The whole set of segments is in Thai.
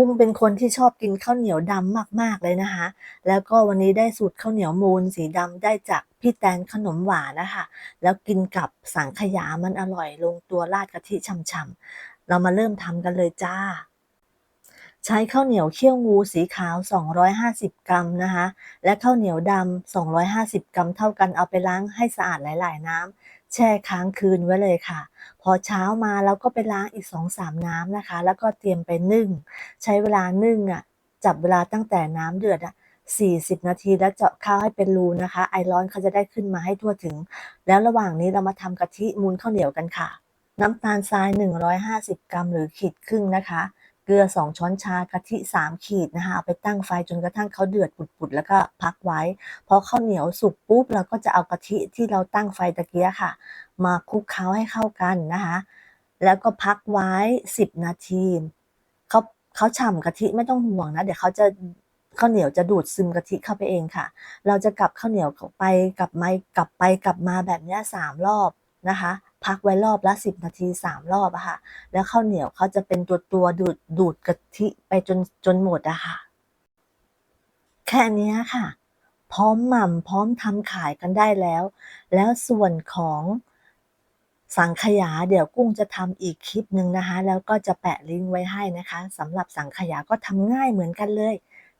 กุ้งเป็นคนที่ชอบกินข้าวเหนียวดำมากๆเลยนะคะ แล้วก็วันนี้ได้สูตรข้าวเหนียวมูนสีดำได้จากพี่แตนขนมหวานนะคะ แล้วกินกับสังขยามันอร่อยลงตัวราดกะทิฉ่ำๆเรามาเริ่มทำกันเลยจ้า ใช้ข้าวเหนียวเขี้ยวงูสีขาว 250 กรัมนะคะ และข้าวเหนียวดำ 250 กรัมเท่ากันเอาไปล้างให้สะอาดหลาย ๆ น้ำแช่ค้างคืนไว้เลยค่ะ พอเช้ามาเราก็ไปล้างอีก 2-3 น้ำนะคะ แล้วก็เตรียมไปนึ่ง ใช้เวลานึ่งอะ จับเวลาตั้งแต่น้ำเดือดอะ40 นาทีแล้วเจาะข้าวให้เป็นรูนะคะ ไอร้อนเขาจะได้ขึ้นมาให้ทั่วถึง แล้วระหว่างนี้เรามาทำกะทิมูนข้าวเหนียวกันค่ะ น้ำตาลทราย 150 กรัมหรือขีดครึ่งนะคะ เกลือ 2 ช้อนชากะทิ 3 ขีดนะคะเอาไปตั้งไฟจนกระทั่งเขาเดือดปุดๆแล้วก็พักไว้ พอข้าวเหนียวสุกปุ๊บเราก็จะเอากะทิที่เราตั้งไฟตะเกียค่ะ มาคลุกเคล้าให้เข้ากันนะคะแล้วก็พักไว้ 10 นาทีเขาเขาฉ่ำกะทิไม่ต้องห่วงนะ เดี๋ยวเขาจะข้าวเหนียวจะดูดซึมกะทิเข้าไปเองค่ะ เราจะกลับข้าวเหนียวไปกลับมากลับไปกลับมาแบบนี้ย3รอบ นะคะ พักไว้รอบละ 10 นาที 3 รอบอะค่ะ แล้วข้าวเหนียวเขาจะเป็นตัวตัวดูดดูดกะทิไปจนจนหมดอะค่ะ แค่นี้ค่ะ พร้อมหม่ำพร้อมทำขายกันได้แล้ว แล้วส่วนของสังขยาเดี๋ยวกุ้งจะทำอีกคลิปหนึ่งนะคะ แล้วก็จะแปะลิงก์ไว้ให้นะคะสำหรับสังขยาก็ทำง่ายเหมือนกันเลย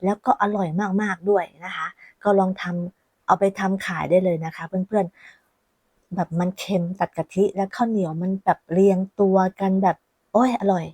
แล้วก็อร่อยมากๆด้วยนะคะ ก็ลองทำเอาไปทำขายได้เลยนะคะ เพื่อนๆ แบบมันเค็มตัดกะทิแล้วข้าวเหนียวมันแบบเรียงตัวกันแบบ โอ้ยอร่อย